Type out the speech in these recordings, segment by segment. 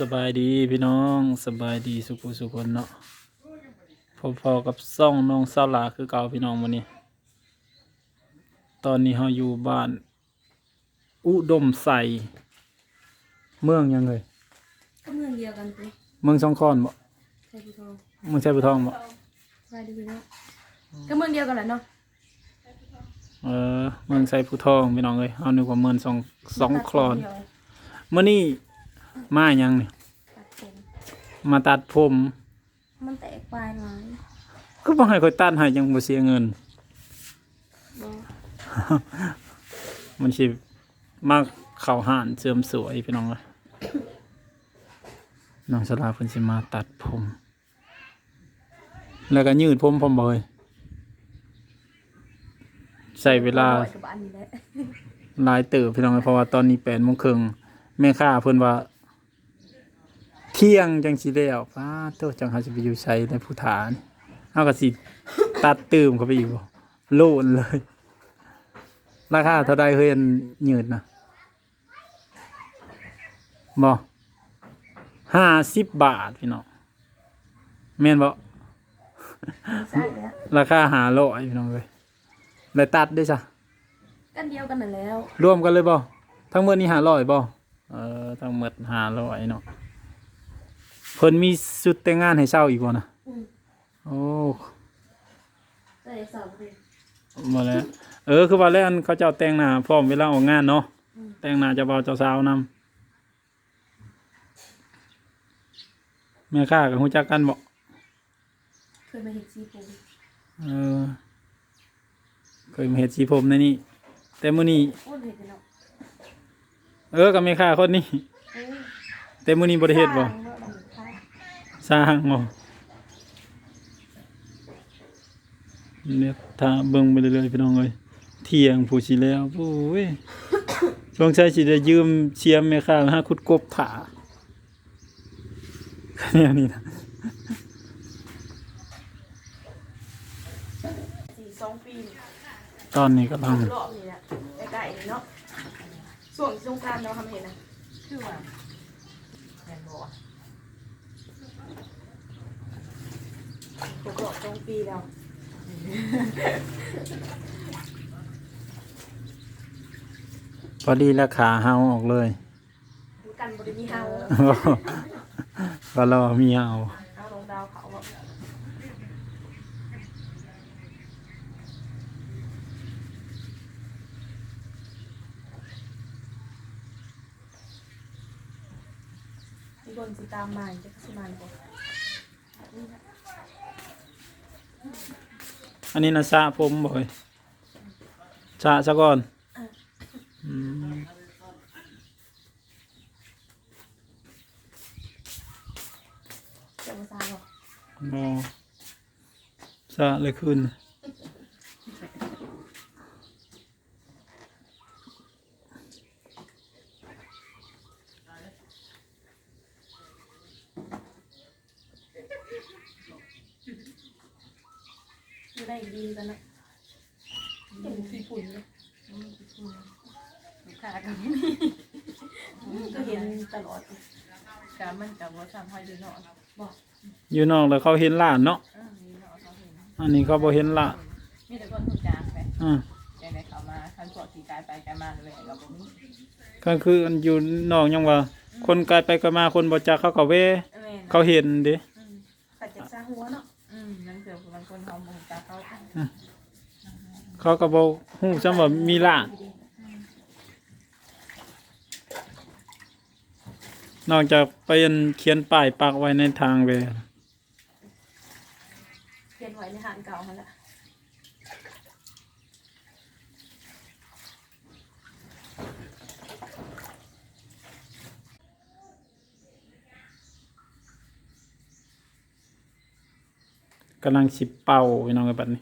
สบายดีพี่น้องสบายดีสุขุสุคนเนาะพอๆกับซ่องน้องสาวหลาคือเก่าพี่น้องวันนี้ ตอนนี้เราอยู่บ้าน อุดมใสเมืองยังเลยก็เมืองเดียวกันสิเมืองสองคอนบ่ใช่พี่ทองเมืองใช่ปทองบ่สบายดีพี่น้องก็เมืองเดียวกันแหละเนาะเออเมืองใส่ผู้ทองพี่น้องเลยเอานึกว่าเมืองสองสองคลอนเดียวเมื่อนี้ มาหยังเนี่ยตัดผมมาตัดผม มันแตกปลายหลายก็บ่ให้ค่อยตัดให้ยังบ่เสียเงิน บ่มันสิมาเข้าห้านเสริมสวยพี่น้องเลยน้องสลาเพิ่นสิมาตัดผม แล้วก็ยืดผมพร้อมบ่เอ้ยใช้เวลา บ่อยกับอันนี้แหละหลายเติบพี่น้องเอ้ยเพราะว่าตอนนี้8:30นแม่ค้าเพิ่นว่าเที่ยงจังสิแล้วป้าโตจังหาสิไปอยู่ไสในผู้ฐานเฮาก็สิตัดตื่มเข้าไปอีกบ่โลนเลย ราคาเท่าใดเฮ้ยอันยืดนะบ่ห้าสิบบาทพี่น้องแม่นบ่ใช่แล้วราคาหาร้อยพี่น้องเลยเลยตัดได้จ้ะกันเดียวกันนั่นแล้ว รวมกันเลยบ่ทั้งหมดนี้หาร้อยบ่เออทั้งหมดหาร้อยเนาะ เพิ่นมีชุดแต่งงานให้เช่าอีกบ่นะอืม โอ้ใส่สองเลยมาแล้วเออคือว่าแล้วอันเขาเจ้าแต่งหน้าพร้อมเวลาออกงานเนาะอืม แต่งหน้าเจ้าบ่าวเจ้าสาวนำแม่ค้ากับฮู้จักกันบ่เคยมาเห็นซีผมเออเคยมาเฮ็ดสีผมในนี่แต่มื้อนี้โอ้เห็นเนาะเออกับแม่ค้าคนนี้เอ้ยแต่มื้อนี้บ่ได้เฮ็ดบ่ สร้างว่ามันค่ะ สร้างบ่เนี่ยถ้าเบิ่งไปเรื่อยๆพี่น้องเอ้ยเที่ยงผู้สิแล้วโอ้ยสงสัยสิได้ยืมเชียมแม่ค้ามาหาขุดกบถาเนี่ยนี่นะสี่สองปีนี่ตอนนี้กำลังรอบนี้แหละใกล้ๆนี่เนาะส่วนสงกรานต์เราทำเห็นนะคือว่าแม่นบ่อะ ครบรอบสองปีแล้วพอดีราคาเฮาออกเลยดูกันบริมีเฮาก็รอมีเฮาเอาลงดาวเขาแบบมีคนสิตามมาจะสิมาบ่อั นนี้นะสระผมบ่เอ้ยสระซะก่อนอืมจะมาซาบ่บ่สระเลยขึ้น อยู่ได้ดีกันนะเห็นขี้ฝุ่นเลย ลูกค้ากับก็เห็นตลอดกับมันกับว่าทำให้ดูเนาะบอกอยู่นอกแล้วเขาเห็นหลานเนาะเออนี่เนาะเขาเห็นอันนี้เขาบ่เห็นหลานมีแต่คนทุกจางไปอ่าอย่างไรเขามาคันพวกขี่กายไปกายมาเลยกับผมนี่ก็คืออันอยู่นอกยังว่า คนไกลไปก็มาคนบ่จักเขาก็เวเออเขาเห็นเด้อืมปัดจากซาหัวเนาะอืมนั่นคือบางคนเขามองตาเขาเขาก็บ่ฮู้จังว่ามีหลาน นอกจากไปอันเขียนป้ายปักไว้ในทางเวเปลี่ยนไว้ในหางเก่าเขาละกำลังสิเป่าพี่น้องไอ้บัดนี้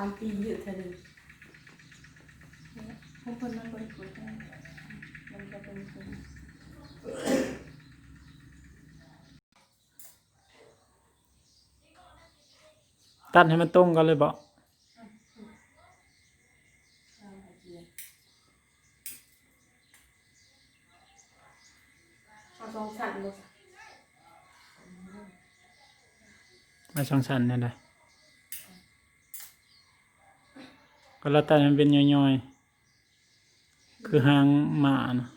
ามปีอยู่เท่านี้พวกคนมันบริสุทมันจะเป็นคนตัดให้มันตรงกันเลยบ่มาสองสันนั่นแหละ ก็แล้วแต่มันเป็นย่อยๆ คือหางหมานะ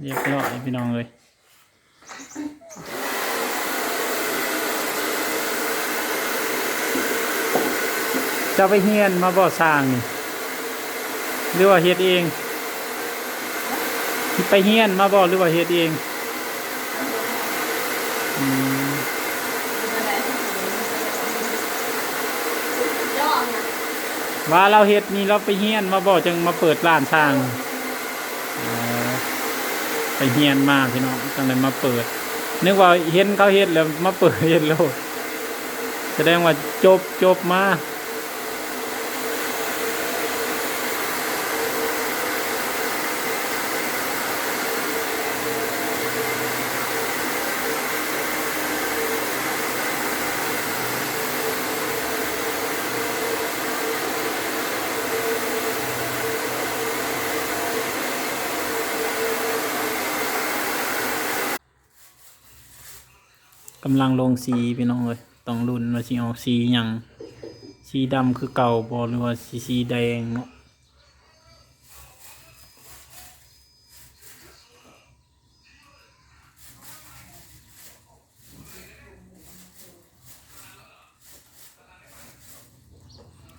เรียบร้อยพี่น้องเลยจะไปเฮียนมาบ่อสร้างนี่ หรือว่าเฮ็ดเอง ไปเฮียนมาบ่หรือว่าเฮ็ดเองอืมว่าเราเฮ็ดนี่เราไปเฮียนมาบ่จึงมาเปิดร้านสร้างไปเฮียนมาพี่น้องจังเลยมาเปิด นึกว่าเห็นเขาเฮ็ดแล้วมาเปิดเฮ็ดโลดแสดงว่าจบจบมา กำลังลงสีพี่น้องเลยต้องรุ่นว่าสีออกสีหยังสีดำคือเก่าบอหรือว่าสีสีแดงเนาะ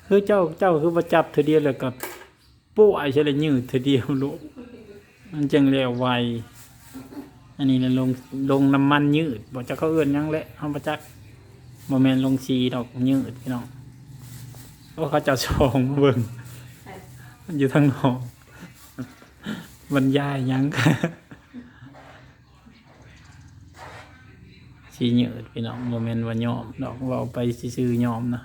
คือเจ้าเจ้าคือประจับเธอเดียวแล้วกับป่วยใช่เลยยืดเธอเดียวลูกมันจังเร็วไว อันนี้เนี่ยลงลงน้ำมันยืดบอกจะเขาเอื้อนยังแหละเอาประจักโมเมนลงสีดอกยืดพี่น้องเพราะเขาจะชองมาเบิ่งมันอยู่ทางนอกบรรยายหยังสียืดพี่น้องโมเมนว่ายอมดอกเว่าไปซื้อยอมนะ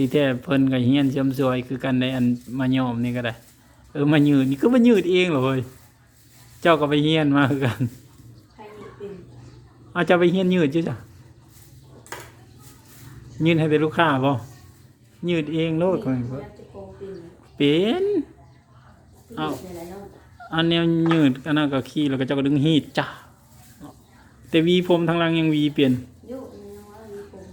ที่แท้เพิ่นกับเฮียนเชื่อมซวยคือกันในอันมายอมนี่ก็ได้ เออมายืดนี่ก็มายืดเองเหรอเว้ยเจ้าก็ไปเฮียนมาคือกันใครมีเป็นเอาจะไปเฮียนยืดจ้ะจ้ะยืดให้แต่ลูกค้าบ่ยืดเองโลดก็ไม่ยับ่ดจะโกงเป็นเป็นเอาในไรเนาะอันแนวยืดอันนั้นก็ขี้แล้วก็เจ้าก็ดึงฮีดจ้ะแต่วีผมทางหล่างยังวีเปลี่ยน ยุเนี่ยว่ามีผม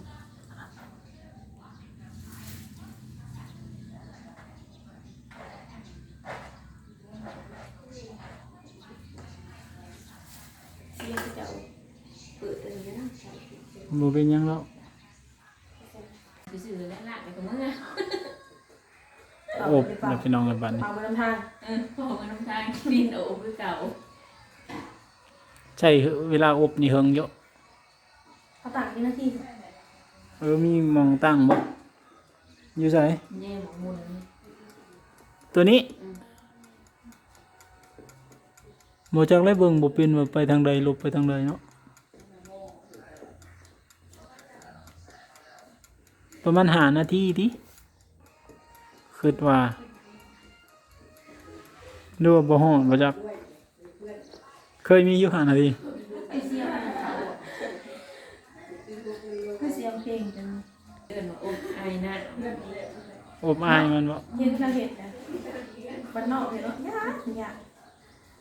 เสียงจะเอาเปิดอะไรเงี้ยนะใช่ บ่ เป็นหยังแล้วไปซื้อแล้วละไปกับมึงอะโอบเดี๋ยวพี่น้องกันบัดนี้เปล่ามาลำทางเออพอมาน้ำทางดินโอ้คือเก่าใช่เวลาอบนี่เฮิงเยอะเขาต่างที่หน้าที่เออมีหมองตั้งบ่อยู่ไสแย่หมองมุนตัวนี้บ่จักเลยเบิ่งบ่เป็นว่าไปทางใดลบไปทางใดเนาะ ประมาณหานาทีติคิดว่าดูว่าบ่ฮ้อนบ่จัก เคยมีอยู่หานาทีไอเสียงเขาคือเสียงเพลงจังเดินมาอบไอ้นะอบอายมันบ่เห็นเขาเห็นนะบ้านนอกเห็นเนาะยากยาก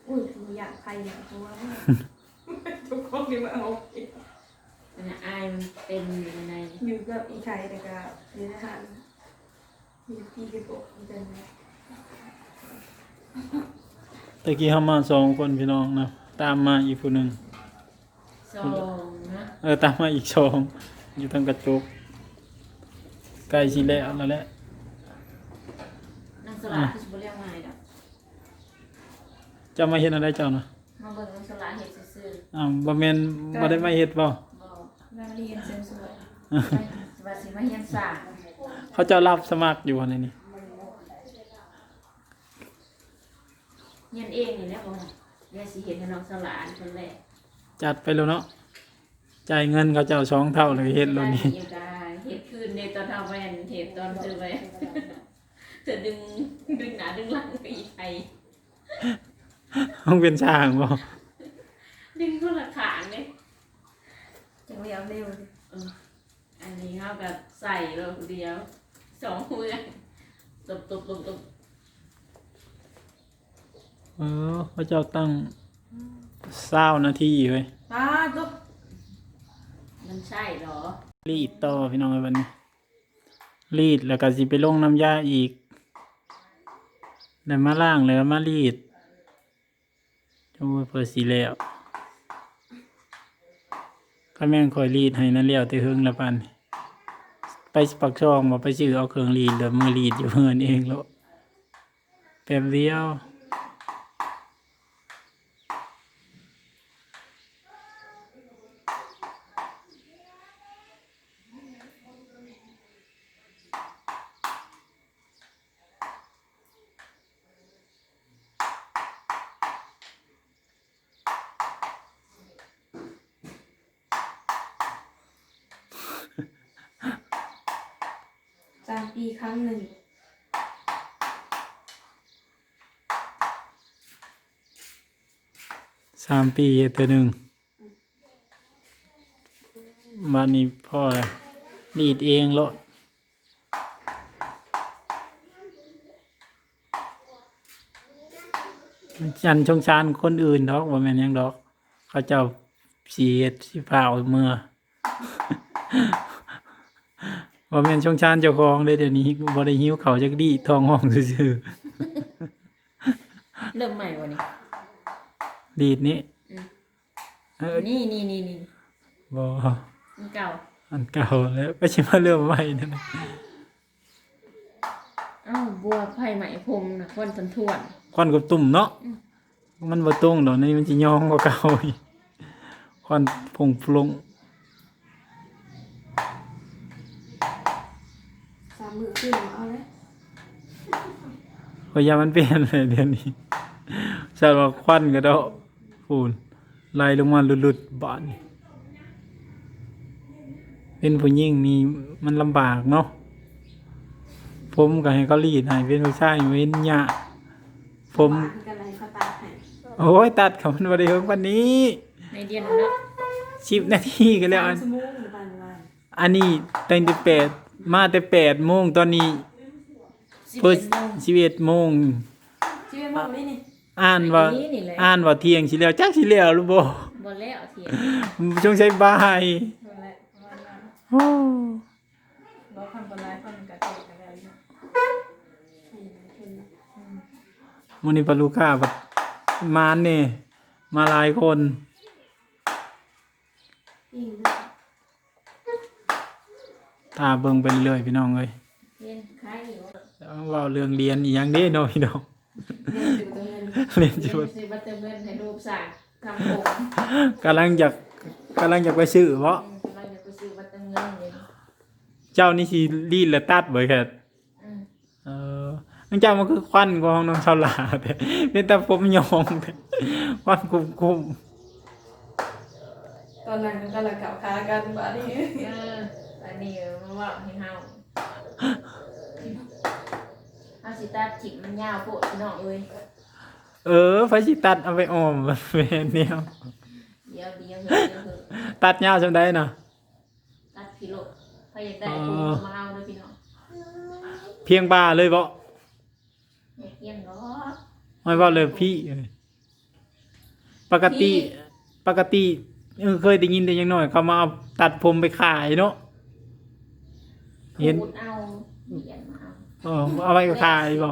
อุ้ยอยากใครเนี่ยเพราะว่าทุกคนนี่มาเอา อันนี้ไอ้มันเป็นอยู่ในอยู่กับอีไข่แต่ก็เรียนอาหารมีพี่กับโบมันจะตะกี้เฮามาสองคนพี่น้องนะตามมาอีกผู้หนึงซองนะเออตามมาอีกสองอยู่ทางกระจกใกล้สิแล้วแล้วแหละนั่งสลาคือสิบ่เรียกง่ายดอกจะมาเฮ็ดอะไรเจ้านะมาเบิ่งนั่งสลาเฮ็ดซื่ออ้าวบ่แม่นบ่ได้มาเฮ็ดบ่ ๆบ่แม่เรียนเสริมสวยว่าสิมาเฮียนสร้างเขาเจ้ารับสมัครอยู่อันนี้เฮียนเองนี่แหละบ่เดี๋ยวสิเฮ็ดให้น้องสลาคนแรกจัดไปแล้วเนาะจ่ายเงินเขาเจ้าสองเท่าเลยเฮ็ดแล้วนี่อยู่กาเฮ็ดคือนในตอนทำแวนเทปตอนซื้อไปเธอดึงดึงหนาดึงหลังไปอีกไอต้องเป็นช่างบ่ดึงคนละขา งเลยจังเรียวเร็วดิเอออันนี้เขากับใส่เราเดียวสองมือตบตบตบตบเออเขาเจ้าตั้งเศร้านาทีเว้ยป้าตุ๊กมันใช่เหรอ รีดต่อพี่น้องไอ้วันนี้รีดแล้วก็สิไปลงน้ำยาอีกแล้วมาล่างแล้วมารีดโอ้ยเพื่อสีแล้ว ก็แม่งคอยรีดให้นั่นเลี้ยวแต่เฮิงละปันไปปักช่องมาไปชื้อเอาเครื่องรีดเดี๋ยวมือรีดอยู่เพื่อนเองแล้วแป๊บเดียว ปีครั้งหนึ่ง สามปีตัวหนึ่งมานี่พ่อเลยรีดเองแล้วจันชงชานคนอื่นดอกว่าแม่นยังดอก เขาเจ้าสีเฮ็ดสีเผาเมื่อ ว่าแม่นชงชานเจ้าของเลยเดี๋ยวนี้บ่ได้หิวเขาวจักดีทองห้องซื่อเริ่มใหม่วันนี้ๆรีดนี้อืม เออนี่นี่นี่นี่บ่มันเก่าอันเก่าแล้วก็ชิมาเริ่มใหม่นั่นน่ะอ้าวบัวไผ่ไหมพรมนะคนสันทวน ควันกับตุ่มเนาะมันบ่ตรงดอกนี่มันสิย่องกว่าเก่าอีกควันพงปลง สามมือขึ้นมาเอาเลยพยายามมันเปลี่ยนเลยเดี๋ยวนี้ใช่ว่าควันก็ดอกฟูนไล่ลงมาหลุดๆบานเป็นผู้หญิงนี่มันลำบากเนาะผมก็ให้เขารีดให้เป็นผู้ชายเว้นยะผมปาดกันอะไรเขาตาให้โอ้ยตัดเขามันบ่ได้เฮิงวันนี้ในเดียนเนาะ สิบนาทีก็แล้วอันสามชั่วโมงหรือวันวัน อันนี้ตั้งแต่แปด มาแต่แปดโมงตอนนี้สิบเพิ่เอ็ดโมงสิบเอ็ดโมงชีวิตมันไม่นี่อ่านว่าอันนี้นี่แหละ อ่านว่าเที่ยงสิแล้วจักสิแล้วหรือบ่บอลแล้วเทียนช่วงใช้บ่ายวันแรกวันนั้นโอ้เราทำบนไลฟ์คนกระเทยกันแล้วเนี่ยอืมเห็นไหมมื้อนี้ปลาลูกค้าแบบมานนี่มาหลายคน ตาเบิ่งไปเรื่อยๆพี่น้องเอ้ยเรียนคล้ายอยู่เว้าเรื่องเรียนอีหยังเด้เนาะพี่น้อง เรียนอยู่ตรงนั้นเรียนเรีจุยดนซื้อบัตเตอร์เบิร์นให้รูปสั่งทำผมกำลังอยากกำลังอยากไปซื้อเพราะอืมเราจะไปซื้อบัตเตอร์เงินเลยเจ้านี่สิรีดและตัดเบิดแค่อืมเออนังเจ้ามันคือควันของน้องชาวลาแต่เป็นแต่ผมยองแต่ควันคุมคุมตอนนั้นก็กำลังเก่าคากันบ้านี่เออ อันนี้มาว่าให้เฮาเอาสิตาจิกมันยาวโพดพี่น้องเอ้ยเออไฟสิตัดเอาไปออมเป็นแนวเดียวเดี๋ยวเดี๋ยวเดี๋ยวเดี๋ยวตัดยาวจำได้นะตัดกิโลใครอยากได้ปูมาเอาเลยพี่น้องเพียงบ่าเลยบ่อย่าเกี่ยงเนาะไม่ว่าเลยพี่ปกติปกติเออเคยได้ยินแต่อยังน้อยเขามาเอาตัดผมไปขายเนาะ เห็น ขูดเอาเหรียญมาเอาเออเอาไปขายบ่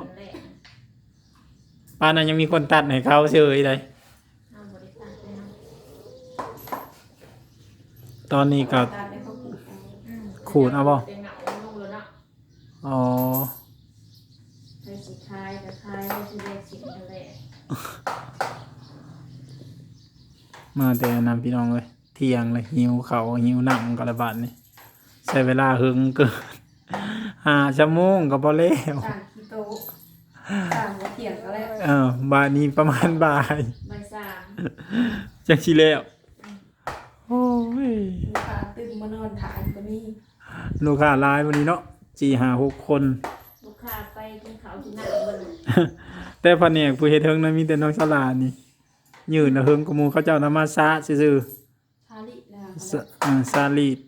ป่านนั้นยังมีคนตัดให้เขาเฉยเลย เอาบริษัทเลยนะตอนนี้ก็ตามในเขาปลูกเอาอืมขูดเอาบ่ เป็นเหงาลูกแล้วเนาะอ๋อใส่สีคายแต่คายไม่ใช่เลขสิบนั่นแหละมาแต่นำพี่น้องเลยเที่ยงเลยหิวเขาวหิวหนังกระบาดนี่ใช้เวลาหึงเกิน หาชั่วโมงก็พอแล้วต่างคีโตะต่างหัวเถียงก็แล้วเออบาทนี้ประมาณบ่ายใบสามจังชีแล้วโอ้ยลูกค้าตึงมานอนถ่ายก็มีลูกค้าหลายวันนี้เนาะสี่ห้าหกคน ลูกค้าไปกินข้าวที่หน้าเบิ่งแต่แผนกผู้เฮ็ดเฮิงนั้นมีแต่น้องสลานี่ยืนน่ะเฮิงกว่าหมู่เขาเจ้านำมาซะซื่อพาลิแล้วๆสะอ่าซาลีด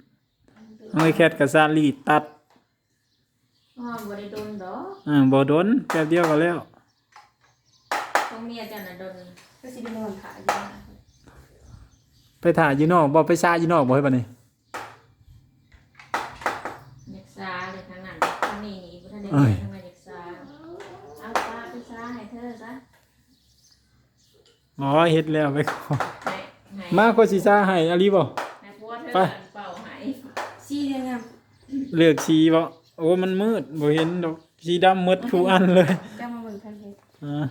น้อยแคทกับซาลีดตัด ห้องบ่ได้โดนดอกอ่าบ่โดนแป๊บเดียวก็แล้ว ของเมียเจ้าน่ะโดนก็สิไปนอนขายอยู่นะไปถ่ายอยู่นอกบ่ไปซาอยู่นอกบ่ให้บัดนี้เด็กซาเลยทางนั้นทางนี้นี่บ่ทันได้เอ้ไปยทางนั้นเด็กซาเอาซาไปซาให้เธอซะอ๋อเฮ็ดแล้วไปก่อนให้ให้มากกว่าสิซาให้อะลีบ่ให้ผัวเธอไปเป่าให้ ซีเรียงงาม เลือกสีบ่ โอ้มันมืดบ่เห็นดอกสีดำหมดทุกอันเลยจะมาเบิ่งพันเพชรอ่า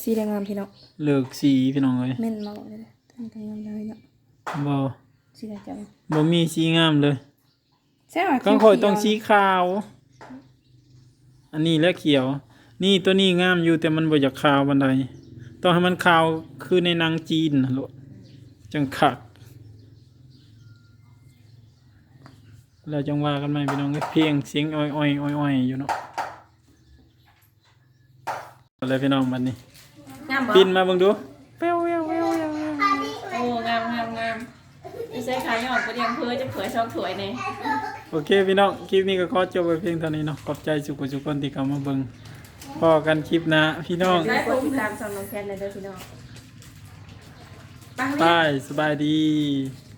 ซีเรียงงามพี่น้องเลือกสีพี่น้องเอ้ยเม่นมาบอกเลยนะทำกันงามเลยเนาะบ่สีอะไรจังบ่มีสีงามเลยใช่ไหมกังข่อยต้องสีขาว อันนี้และเขียว นี่ตัวนี้งามอยู่แต่มันบ่อยากขาวบันไดต้องให้มันขาวคือในหนางจีนนะโลดจังคัก แล้วจังว่ากันไหมพี่น้องเอ้ยเพลงเสียงอ้อยอ้อยอ้อยอ้อยอยู่เนาะเอาเลยพี่น้องบัดนี้งามบ่ปินมาเบิ่งดูเป้วเว้วเว้วเว้วเว้วโอ้งามงามงามไม่ใช่ขายยอดบ่เรียงเพื่อจะเผยช่องถวยแน่โอเคพี่น้องคลิปนี้ก็ขอจบไปเพียงเท่านี้เนาะขอบใจสุขสุขคนที่เข้ามาเบิ่งพอกันคลิปหนะพี่น้องได้กดติดตามช่องน้องแคทในเด้อพี่น้องบายสบายดี